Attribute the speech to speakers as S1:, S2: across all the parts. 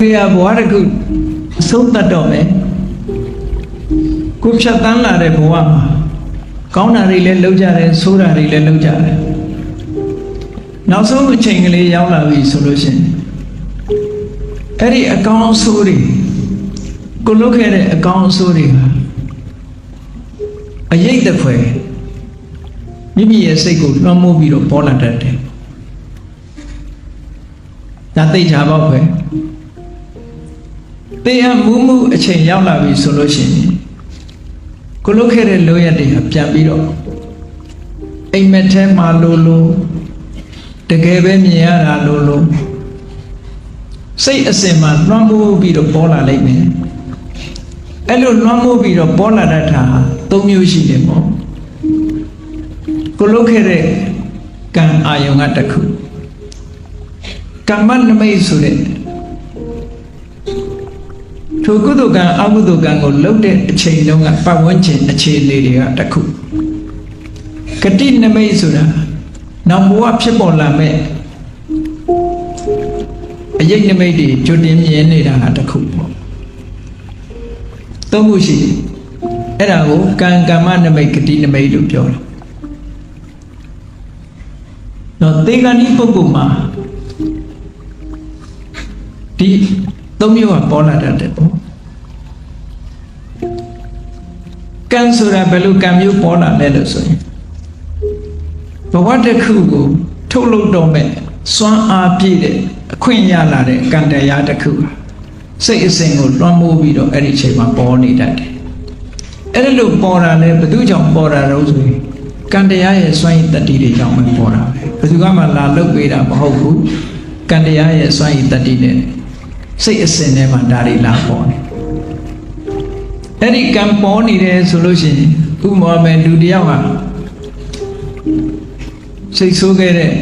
S1: ဒီဟာဘဝတစ်ခုအဆုံးသတ်တော့မယ်ကိုဖြတ်တန်းလာတဲ့ဘဝမှာကောင်းတာတွေလည်းလုပ်ကြတယ်ဆိုးတာတွေလည်းလုပ်ကြတယ်နောက်ဆုံးအချိန်ကလေးရောက်လာပြီဆိုလို့ရှိရင်အဲ့ဒီအကောင်းအဆိုးတွေကိုလုပ်ခဲ့တဲ့အကောင်းအဆိုးတွေဟာအရေးတစ်ဖွဲမိမိရဲ့စိတ်ကိုလွှမ်းမိုးပြီးတော့ပေါ်လာတတ်တယ်ဒါသိချပါပဲ တရားမူးမှုအချိန်ရောက်လာပြီဆိုလို့ရှိရင်ကိုလုတ်ခဲ့တဲ့လောရက်တွေဟာပြန်ပြီးတော့အိမ်မက်ထဲမှာလို့လို့တကယ်ပဲမြင်ရတာလို့လို့စိတ်အစဉ်မှာလွှမ်းမိုးပြီးတော့ပေါ်လာလိမ့်မယ်အဲ့လိုလွှမ်းမိုးပြီးတော့ပေါ်လာတတ်တာဟာ၃မျိုးရှိတယ်ပေါ့ကိုလုတ်ခဲ့တဲ့ကံအာယုံကတစ်ခုကမ္မနမိတ်ဆိုတဲ့ ထိုကုသိုလ်ကံအကုသိုလ်ကံကိုလှုပ်တဲ့အချိန်တုန်းကပတ်ဝန်းကျင်အခြေအနေတွေကတစ်ခုဂတိနမိတ်ဆိုတာနောက်ဘဝဖြစ်ပေါ်လာမဲ့အရေးနမိတ်တွေကြိုတင်မြင်နေတာဟာတစ်ခုပေါ့သုံးခုရှိတယ်အဲ့ဒါကိုကံကမ္မနမိတ်ဂတိနမိတ်လို့ပြောတယ်တော့သေဂဏိပုဂ္ဂိုလ်မှာဒီသုံးမျိုးကပေါ်လာတတ်တယ်ပေါ့ ကံဆိုတာဘယ်လိုကံမျိုးပေါ်လာလဲလို့ဆိုရင်ဘဝတစ်ခုကိုထုတ်လုပ်တော့မဲ့စွမ်းအားပြည့်တဲ့အခွင့်ရလာတဲ့ကံတရားတစ်ခုဟာစိတ်အစဉ်ကိုလွှမ်းမိုးပြီးတော့အဲ့ဒီအချိန်မှာပေါ်နေတတ်တယ်အဲ့ဒီလိုပေါ်တာလဲဘယ်သူကြောင့်ပေါ်တာတော့ဆိုရင်ကံတရားရဲ့စွမ်းရည်တတ္တိတွေကြောင့်ပဲပေါ်တာပဲဘယ်သူကမှလာလုတ်ပေးတာမဟုတ်ဘူးကံတရားရဲ့စွမ်းရည်တတ္တိနဲ့စိတ်အစဉ်ထဲမှာဒါတွေလာပေါ်နေ အဲ့ဒီကံပေါ်နေတယ်ဆိုလို့ရှိရင်ဥပမာပဲလူတစ်ယောက်ဟာစိတ်ဆိုးခဲ့တဲ့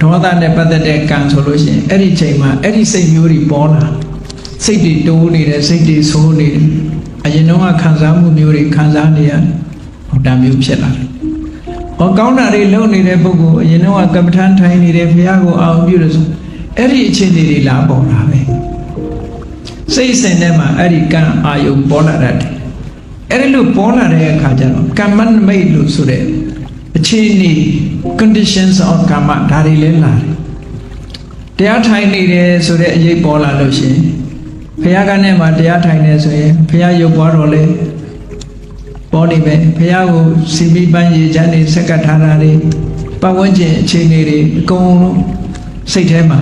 S1: ဒေါသနဲ့ပတ်သက်တဲ့ကံဆိုလို့ရှိရင်အဲ့ဒီချိန်မှာအဲ့ဒီစိတ်မျိုးတွေပေါ်လာစိတ်တွေတိုးနေတယ်စိတ်တွေဆိုးနေတယ်အရင်တော့ခံစားမှုမျိုးတွေခံစားနေရတယ်ဟောဒါမျိုးဖြစ်လာတယ်ဟောကောင်းတာတွေလုပ်နေတဲ့ပုဂ္ဂိုလ်အရင်တော့ကမ္မထမ်းထိုင်နေတယ်ဘုရားကိုအောင်ပြုလို့ဆိုအဲ့ဒီအခြေအနေတွေလာပေါ်လာပဲ စိတ်စဉ်ထဲမှာအဲ့ဒီကံအာယုံပေါ်လာတတ်တယ်အဲ့ဒီလိုပေါ်လာတဲ့အခါကျတော့ကမ္မနမိတ်လို့ဆိုတဲ့အခြေအနေ conditions of ကမ္မဒါတွေလည်းလာတယ်တရားထိုင်နေတယ်ဆိုတဲ့အရေးပေါ်လာလို့ရှိရင်ဘုရားကနဲ့မှာတရားထိုင်နေဆိုရင်ဘုရားရုပ်ပွားတော်လဲပေါ်နေပဲဘုရားကိုစီမီပန်းရေချမ်းနေဆက်ကပ်ထားတာတွေပတ်ဝန်းကျင်အခြေအနေတွေအကုန်လုံးစိတ်ထဲမှာ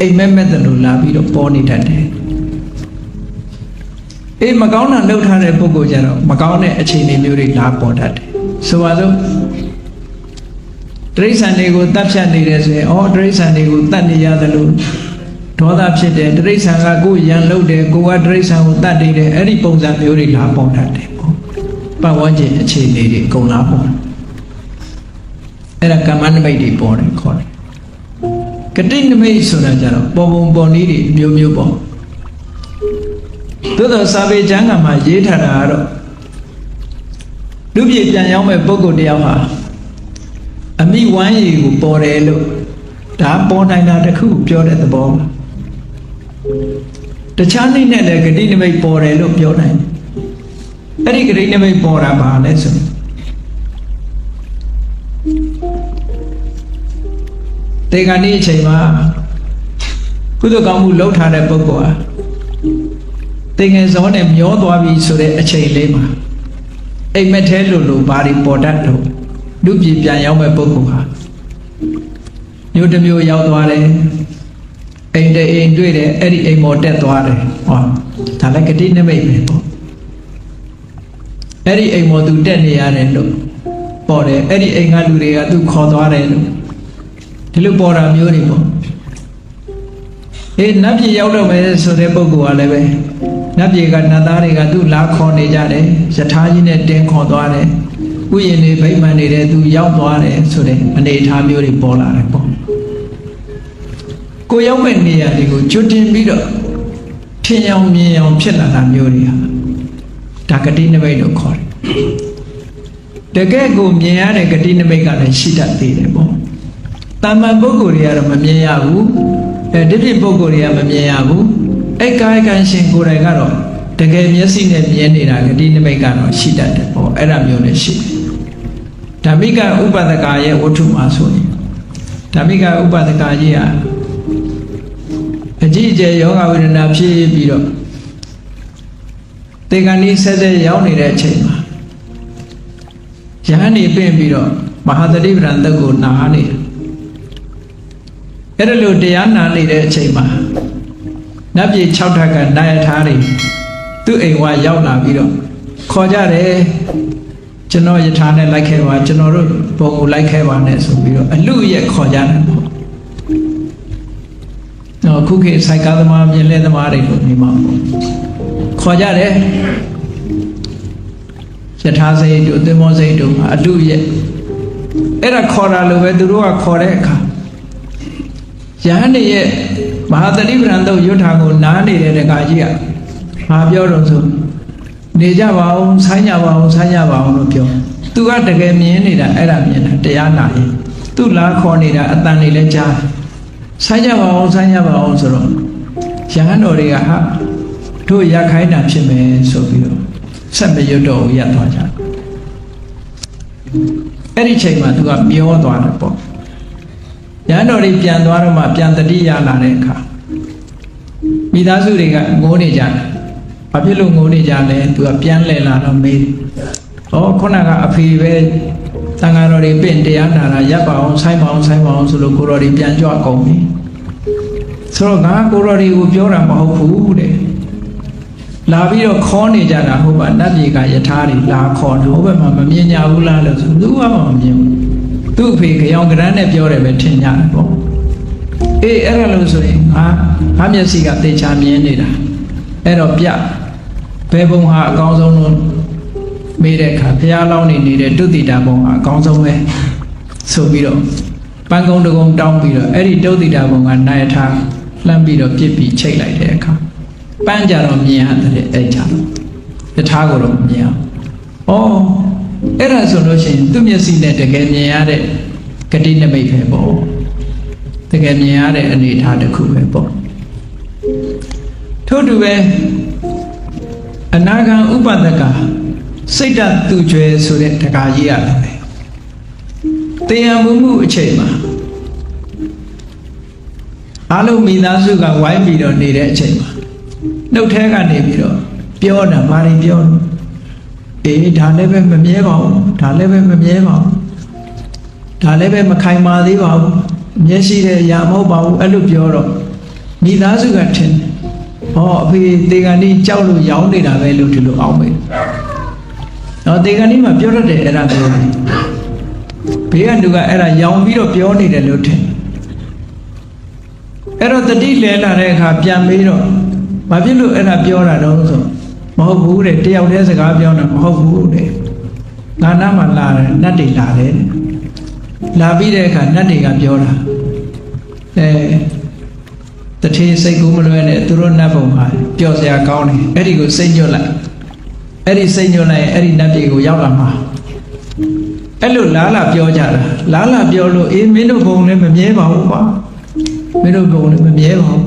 S1: အိမ်မက်မက်တယ်လို့လာပြီးတော့ပေါ်နေတတ်တယ် အေးမကောင်းတာလှုပ်ထားတဲ့ပုဂ္ဂိုလ်ကြတော့မကောင်းတဲ့အခြေအနေမျိုးတွေလာပေါ်တတ်တယ်ဆိုပါစို့တိရစ္ဆာန်တွေကိုတတ်ဖြတ်နေတယ်ဆိုရင်အော်တိရစ္ဆာန်တွေကိုတတ်နေရသလိုဒေါသဖြစ်တယ်တိရစ္ဆာန်ကကိုယ်ရန်လုပ်တယ်ကိုယ်ကတိရစ္ဆာန်ကိုတတ်နေတယ်အဲ့ဒီပုံစံမျိုးတွေလာပေါ်တတ်တယ်ပေါ့ပတ်ဝန်းကျင်အခြေအနေတွေအကုန်လာပေါ်အဲ့ဒါကမ္မနိမိတ်တွေပေါ်တယ်ခေါ်တယ်ကတိနိမိတ်ဆိုတာကြတော့ပေါ်ပုံပေါ်နည်းတွေမျိုးမျိုးပေါ့ သို့သောစာပေကျမ်းဂန်မှာရေးထားတာကတော့လူပြည်ပြန်ရောက်မဲ့ပုဂ္ဂိုလ်တယောက်ဟာအမိဝမ်းရည်ကိုပေါ်တယ်လို့ဒါပေါ်နိုင်တာတခုပြောတဲ့သဘောပါတခြားနည်းနဲ့လည်းဂတိနမိတ်ပေါ်တယ်လို့ပြောနိုင်တယ်အဲ့ဒီဂတိနမိတ်ပေါ်တာပါလဲဆိုတေဂာနေ့အချိန်မှာကုသကောင်းမှုလှုပ်ထားတဲ့ပုဂ္ဂိုလ်ဟာတ င်ငယ်စောနဲ့မျောသွားပြီဆိုတဲ့အချိန်လေးမှာအိမ်မက်ထဲလို့လို့ဘာတွေပေါ်တတ်တော့လူပြည်ပြန်ရောက်မဲ့ပုဂ္ဂိုလ်ဟာမျိုးတစ်မျိုးရောက်သွားတယ်အိမ်တအိမ်တွေ့တယ်အဲ့ဒီအိမ်ပေါ်တက်သွားတယ်ဟောဒါလည်းဂတိနမိတ်ပဲပေါ့အဲ့ဒီအိမ်ပေါ်သူတက်နေရတယ်လို့ပေါ်တယ်အဲ့ဒီအိမ်ကလူတွေကသူခေါ်သွားတယ်လို့ဒီလိုပေါ်တာမျိုးတွေပေါ့အေးနတ်ပြည်ရောက်တော့မယ်ဆိုတဲ့ပုဂ္ဂိုလ်ကလည်းပဲ နတ်ပြည်ကနတ်သားတွေကသူ့လာခေါ်နေကြတယ်ယထာကြီးနဲ့တင်ခေါ်သွားတယ်ဥယျာဉ်တွေဗိမာန်နေတဲ့သူရောက်သွားတယ်ဆိုတဲ့အနေအထားမျိုးတွေပေါ်လာတယ်ပေါ့ကိုရောက်မဲ့နေရာတွေကိုကျွတ်တင်ပြီးတော့ထင်အောင်မြင်အောင်ဖြစ်လာတာမျိုးတွေဟာဒါဂတိနမိတ်လို့ခေါ်တယ်တကယ်ကိုမြင်ရတဲ့ဂတိနမိတ်ကလည်းရှိတတ်သေးတယ်ပေါ့တာမန်ပုဂ္ဂိုလ်တွေကတော့မမြင်ရဘူးအဲဒီပြပုဂ္ဂိုလ်တွေကမမြင်ရဘူး အဲ့ကာယကံရှင်ကိုယ်တိုင်ကတော့တကယ်မျက်စိနဲ့မြင်နေတာဂတိနိမိတ်ကတော့ရှိတတ်တယ်ပေါ့အဲ့ဒါမျိုးနဲ့ရှိတယ်ဓမ္မိကဥပဒကရဲ့ဝတ္ထုမှာဆိုရင်ဓမ္မိကဥပဒကကြီးဟာအကြည့်အကျယ်ယောဂဝေဒနာဖြစ်ပြီးတော့တေကံဤဆက်ဆက်ရောက်နေတဲ့အချိန်မှာယဟန်နေပြင်ပြီးတော့မဟာသတိပ္ပံတက်ကိုနာနေတယ်အဲ့ဒါလို့တရားနာနေတဲ့အချိန်မှာ နတ်ပြည်6ထပ်ကနာယထာတွေသူ့အိမ်ဝရောက်လာပြီးတော့ခေါ်ကြတယ်ကျွန်တော်ယထာနဲ့လိုက်ခဲ့ပါကျွန်တော်တို့ဘုံကိုလိုက်ခဲ့ပါနဲ့ဆိုပြီးတော့အလူရဲ့ခေါ်ကြတယ်ပေါ့တော့ခုခေတ်စိုက်ကားသမားမြင်လဲသမားတွေလို့နေမှာပေါ့ခေါ်ကြတယ်ယထာစိတ်တို့သင်္ဘောစိတ်တို့မှာအလူရဲ့အဲ့ဒါခေါ်တာလို့ပဲသူတို့ကခေါ်တဲ့အခါယဟန်ရဲ့ မဟာတတိပ္ပံတော့ရွတ်ထာကိုနားနေတဲ့တကာကြီးကမပြောတော့ဆိုနေကြပါအောင်ဆိုင်းကြပါအောင်ဆိုင်းကြပါအောင်လို့ပြောသူကတကယ်မြင်နေတာအဲ့ဒါမြင်တာတရားနာရင်သူလားခေါ်နေတာအတန်လေးလဲကြားဆိုင်းကြပါအောင်ဆိုင်းကြပါအောင်ဆိုတော့ယဟန်တော်တွေကဟာတို့ရခိုင်းတာဖြစ်မယ်ဆိုပြီးတော့ဆက်မရွတ်တော့ဘူးရသွားကြတယ်အဲ့ဒီချိန်မှာသူကပြောသွားတယ်ပေါ့ ရဟန်းတော်တွေပြန်သွားတော့မှပြန်တတိရလာတဲ့အခါမိသားစုတွေကငိုးနေကြတယ်။ဘာဖြစ်လို့ငိုးနေကြလဲသူကပြန်လဲလာတော့မေးတယ်။ဩခုနကအဖေပဲတန်ဃာတော်တွေပင့်တရားနာတာရပ်ပါအောင်ဆိုင်းပါအောင်ဆိုင်းပါအောင်ဆိုလို့ကိုတော်တွေပြန်ကြွကုန်ပြီ။ဆိုတော့ငါကိုတော်တွေကိုပြောတာမဟုတ်ဘူးတဲ့။လာပြီးတော့ခေါ်နေကြတာဟုတ်ပါနတ်ပြည်ကယထာတွေလာခေါ်တယ်ဟုတ်ဘက်မှာမမြင်ကြဘူးလားလို့ဆိုသူကမှမမြင်ဘူး။ သူ့အဖေကြောင်ကရန်းနဲ့ပြောတယ်ပဲထင်ကြတယ်ပေါ့အေးအဲ့ဒါလို့ဆိုရင်ငါငါမျက်စိကသေချာမြင်နေတာအဲ့တော့ပြဘယ်ဘုံဟာအကောင်းဆုံးလို့မေးတဲ့အခါဘုရားလောင်းနေနေတဲ့တုတိတာဘုံဟာအကောင်းဆုံးပဲဆိုပြီးတော့ပန်းကုန်းတကုန်းတောင်းပြီးတော့အဲ့ဒီတုတိတာဘုံကနိုင်ထားလှမ်းပြီးတော့ပြစ်ပြီးချိတ်လိုက်တဲ့အခါပန်းကြတော့မြင်ရတယ်အဲ့ကြတော့တထားကိုတော့မမြင်အောင်ဩ အဲ့ဒါဆိုလို့ရှိရင်သူ့မျက်စိနဲ့တကယ်မြင်ရတဲ့ဂတိနမိတ်ပဲပေါ့တကယ်မြင်ရတဲ့အနေအထားတစ်ခုပဲပေါ့ထို့တူပဲအနာဂံဥပဒကစိတ်တသူကျွဲဆိုတဲ့တကာကြီးရတယ်ပဲတရားမှုမှုအချိန်မှာအားလုံးမိသားစုကဝိုင်းပြီးတော့နေတဲ့အချိန်မှာနှုတ်ထဲကနေပြီးတော့ပြောတာဘာတွေပြောလို့ အေးဒါလည်းပဲမမြဲပါဘူးဒါလည်းပဲမမြဲပါဘူးဒါလည်းပဲမခိုင်မာသေးပါဘူးမျက်ရှိတဲ့ຢာမဟုတ်ပါဘူးအဲ့လိုပြောတော့မိသားစုကထင်တယ်ဟောအဖေတေကန်ဒီကြောက်လို့ရောင်းနေတာပဲလို့ဒီလိုအောင်မေးတော့တေကန်ဒီမှာပြောတတ်တယ်အဲ့ဒါပြောတယ်ဘေးကလူကအဲ့ဒါရောင်းပြီးတော့ပြောနေတယ်လို့ထင်အဲ့တော့တတိလဲလာတဲ့အခါပြန်ပြီးတော့ဘာဖြစ်လို့အဲ့ဒါပြောတာတော့ဆို မဟုတ်ဘူးတဲ့တယောက်တည်းစကားပြောတာမဟုတ်ဘူးတဲ့ငါနာမှာလာတယ်နတ်တွေလာတယ်တဲ့လာပြီးတဲ့အခါနတ်တွေကပြောတာအဲတထေးစိတ်ကူးမလွဲနဲ့သူတို့နတ်ဘုံမှာပျော်စရာကောင်းတယ်အဲ့ဒီကိုစိတ်ညွတ်လိုက်အဲ့ဒီစိတ်ညွတ်လိုက်ရင်အဲ့ဒီနတ်တွေကိုရောက်လာမှာအဲ့လိုလားလာပြောကြတာလားလာပြောလို့အေးမင်းတို့ဘုံလည်းမမြဲပါဘူးကွာမင်းတို့ဘုံလည်းမမြဲပါဘူး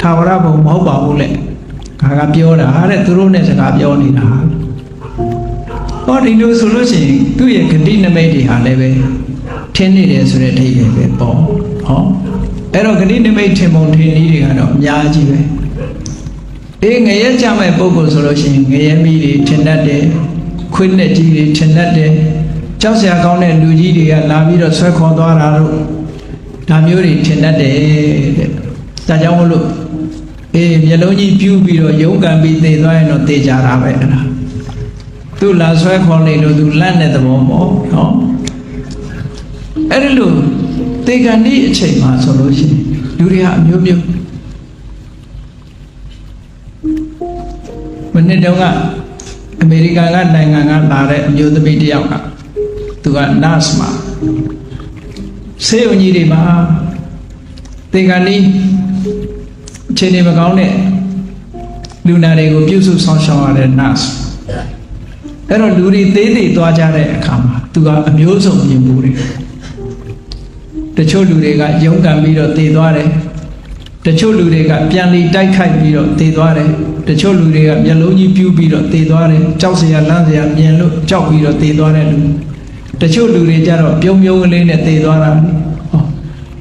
S1: ထာဝရဘုံမဟုတ်ပါဘူးလေ ခါကပြောတာတဲ့သူတို့နဲ့စကားပြောနေတာဟောဒီလိုဆိုလို့ရှိရင်သူ့ရဲ့ဂတိနမိတ်တွေဟာလည်းပဲထင်းနေတယ်ဆိုတဲ့အထိပ္ပယ်ပဲပေါ့ဟောအဲ့တော့ဂတိနမိတ်ထင်ပုံထင်နည်းတွေကတော့အများကြီးပဲအေးငရဲကြမဲ့ပုံကိုဆိုလို့ရှိရင်ငရဲမီးတွေထင်တတ်တယ်ခွေးနဲ့ကြီးတွေထင်တတ်တယ်ကြောက်စရာကောင်းတဲ့လူကြီးတွေကလာပြီးတော့ဆွဲခေါ်သွားတာတို့ဒါမျိုးတွေထင်တတ်တယ်တဲ့ဒါကြောင့်မလို့ အေးမျက်လုံးကြီးပြူးပြီးတော့ရုံးကန်ပြီးသေသွားရင်တော့သေကြတာပဲအဲ့ဒါသူ့လာဆွဲခေါ်နေလို့သူလန့်တဲ့သဘောပေါ့နော်အဲ့ဒီလိုတေကန်ဒီအချိန်မှာဆိုလို့ရှိရင်လူတွေဟာအမျိုးမျိုးမနေ့တုန်းကအမေရိကန်ကနိုင်ငံကလာတဲ့အမျိုးသမီးတစ်ယောက်ကသူက nurse မှာဆေးရုံကြီးတွေမှာတေကန်ဒီအ ချိန်တွေမကောင်းတဲ့လူနာတွေကိုပြုစုဆောင်ရှောက်ရတဲ့ nurse အဲ့တော့လူတွေသေးသေးသွားကြတဲ့အခါမှာသူကအမျိုးစုံမြင်မှုတွေတချို့လူတွေကယုံကံပြီးတော့တည်သွားတယ်တချို့လူတွေကပြန်လီတိုက်ခိုက်ပြီးတော့တည်သွားတယ်တချို့လူတွေကမျက်လုံးကြီးပြူးပြီးတော့တည်သွားတယ်ကြောက်စရာလန့်စရာမြင်လို့ကြောက်ပြီးတော့တည်သွားတဲ့လူတချို့လူတွေကြတော့ပြုံးပြုံးကလေးနဲ့တည်သွားတာဟော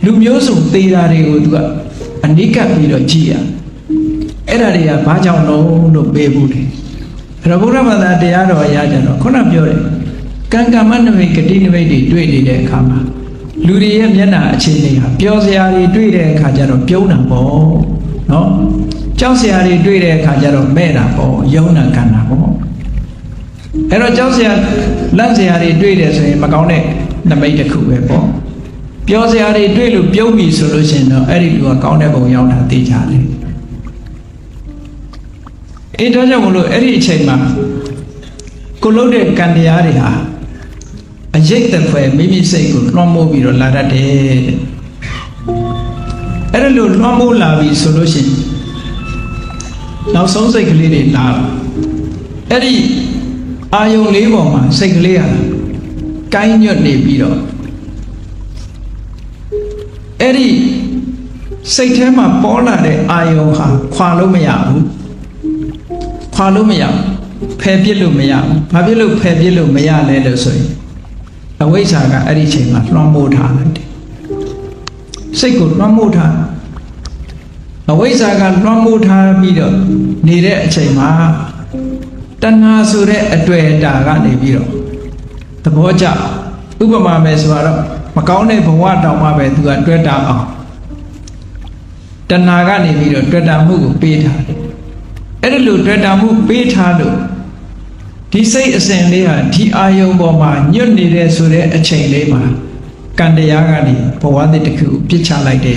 S1: လူမျိုးစုံတည်တာတွေကိုသူက အနိကပ်ပြီးတော့ကြည်ရအဲ့ဒါတွေကဘာကြောင့်လို့လို့ပေးဘူးတယ်အဲ့တော့ဘုရားဘာသာတရားတော်အရာကြတော့ခုနပြောတယ်ကံကမ္မနမိတ်ဂတိနမိတ်တွေတွေ့နေတဲ့အခါမှာလူတွေရဲ့မျက်နှာအခြေအနေဟာပျော်စရာတွေတွေ့တဲ့အခါကျတော့ပြုံးတာပေါ့နော်ကြောက်စရာတွေတွေ့တဲ့အခါကျတော့မဲ့တာပေါ့ယုံနာခံတာပေါ့အဲ့တော့ကြောက်စရာလန့်စရာတွေတွေ့တယ်ဆိုရင်မကောင်းတဲ့နမိတ်တစ်ခုပဲပေါ့ ပျော်စရာတွေတွေ့လို့ပြုံးပြီဆိုလို့ရှိရင်တော့အဲ့ဒီလူကကောင်းတဲ့ပုံရောက်တာသိကြတယ်အေးဒါကြောင့်မလို့အဲ့ဒီအချိန်မှာကိုလို့တဲ့ကံတရားတွေဟာအရေးတဖွယ်မိမိစိတ်ကိုလွှမ်းမိုးပြီးတော့လာတတ်တယ်တဲ့အဲ့ဒါလို့လွှမ်းမိုးလာပြီဆိုလို့ရှိရင်နောက်ဆုံးစိတ်ကလေးတွေလာတာအဲ့ဒီအာယုံလေးပေါ်မှာစိတ်ကလေးဟာကိုင်းညွတ်နေပြီးတော့ အဲ့ဒီစိတ်ထဲမှာပေါ်လာတဲ့အာယုံဟာခွာလို့မရဘူးခွာလို့မရဘူးဖယ်ပြစ်လို့မရဘူးဘာဖြစ်လို့ဖယ်ပြစ်လို့မရလဲလို့ဆိုရင်အဝိဇ္ဇာကအဲ့ဒီချိန်မှာလွှမ်းမိုးထားလိုက်တယ်စိတ်ကိုလွှမ်းမိုးထားအဝိဇ္ဇာကလွှမ်းမိုးထားပြီးတော့နေတဲ့အချိန်မှာတဏှာဆိုတဲ့အတွေ့အတာကနေပြီးတော့သဘောကျဥပမာမယ်ဆိုတော့မ ကောင်းတဲ့ဘဝတောင်မှပဲသူကတွေ့တာအောင်တဏှာကနေပြီးတော့တွေ့တာမှုကိုပေးထားတယ်အဲ့ဒီလိုတွေ့တာမှုပေးထားလို့ဒီစိတ်အစဉ်လေးဟာဒီအာယုံပေါ်မှာညွတ်နေတဲ့ဆိုတဲ့အချိန်လေးမှာကံတရားကနေဘဝသစ်တစ်ခုပြစ်ချလိုက်တယ်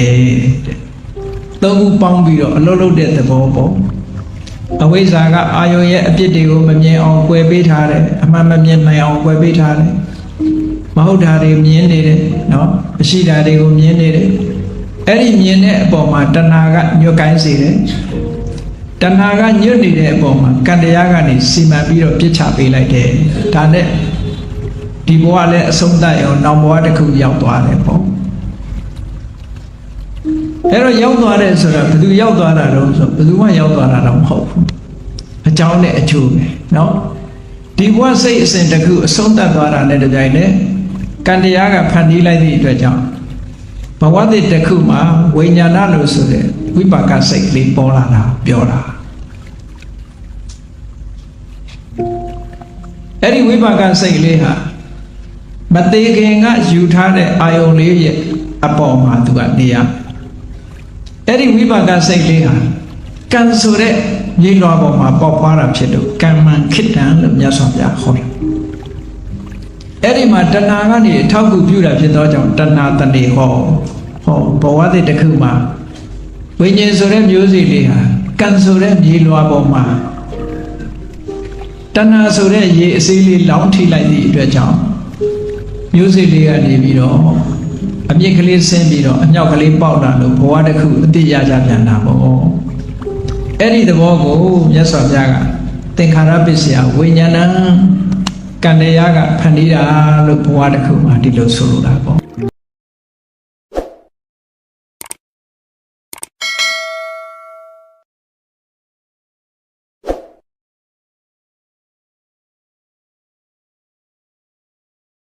S1: တဲ့သုံးခုပေါင်းပြီးတော့အလုံးလုံးတဲ့သဘောပေါ့အဝိဇ္ဇာကအာယုံရဲ့အပြစ်တွေကိုမမြင်အောင်꿰ပေးထားတယ်အမှန်မမြင်နိုင်အောင်꿰ပေးထားတယ် မဟုတ်တာတွေမြင်နေတယ်နော်မရှိတာတွေကိုမြင်နေတယ်အဲ့ဒီမြင်တဲ့အပေါ်မှာတဏှာကညွတ်ကိုင်းစေတယ်တဏှာကညွတ်နေတဲ့အပေါ်မှာကံတရားကနေစီမံပြီးတော့ပြစ်ချပေးလိုက်တယ်ဒါနဲ့ဒီဘဝလည်းအဆုံးသတ်ရောနောက်ဘဝတစ်ခုရောက်သွားတယ်ပေါ့အဲ့တော့ရောက်သွားတယ်ဆိုတော့ဘယ်သူရောက်သွားတာတော့ဆိုဘယ်သူမှရောက်သွားတာတော့မဟုတ်ဘူးအကြောင်းနဲ့အကျိုးပဲเนาะဒီဘဝစိတ်အစဉ်တစ်ခုအဆုံးသတ်သွားတာနဲ့တပြိုင်နက် ကံတရားကဖန်တီးလိုက်သည့်အတွက်ကြောင့်ဘဝတည်တစ်ခုမှာဝိညာဏလို့ဆိုတဲ့ဝိပါကစိတ်ကလေးပေါ်လာတာပြောတာအဲ့ဒီဝိပါကစိတ်လေးဟာမသေးခင်ကယူထားတဲ့အာယုံလေးရဲ့အပေါ်မှာသူကနေရအဲ့ဒီဝိပါကစိတ်လေးဟာကံဆိုတဲ့မြေလွှာပေါ်မှာပေါက်ဖွားတာဖြစ်လို့ကံမှန်ခိတ္တံလို့မြတ်စွာဘုရားခေါ်တယ် အဲ့ဒီမှာတဏှာကနေအထောက်အကူပြုတာဖြစ်သောကြောင့်တဏှာတဏေဟောဟောဘဝတည်းတစ်ခုမှာဝိညာဉ်ဆိုတဲ့မျိုးစီလေးဟာကံဆိုတဲ့မြေလွှာပေါ်မှာတဏှာဆိုတဲ့ရေအစေးလေးလောင်းထိလိုက်သည့်အတွက်ကြောင့်မျိုးစိလေးကနေပြီးတော့အမြင့်ကလေးဆင်းပြီးတော့အမြောက်ကလေးပေါက်လာလို့ဘဝတစ်ခုအတိရကြပြန်တာပေါ့အဲ့ဒီသဘောကိုမြတ်စွာဘုရားကသင်္ခါရပစ္စယဝိညာဏ ကံတရားကဖန်တီးတာလို့ဘဝတစ်ခုမှာဒီလိုဆိုလိုတာပေါ့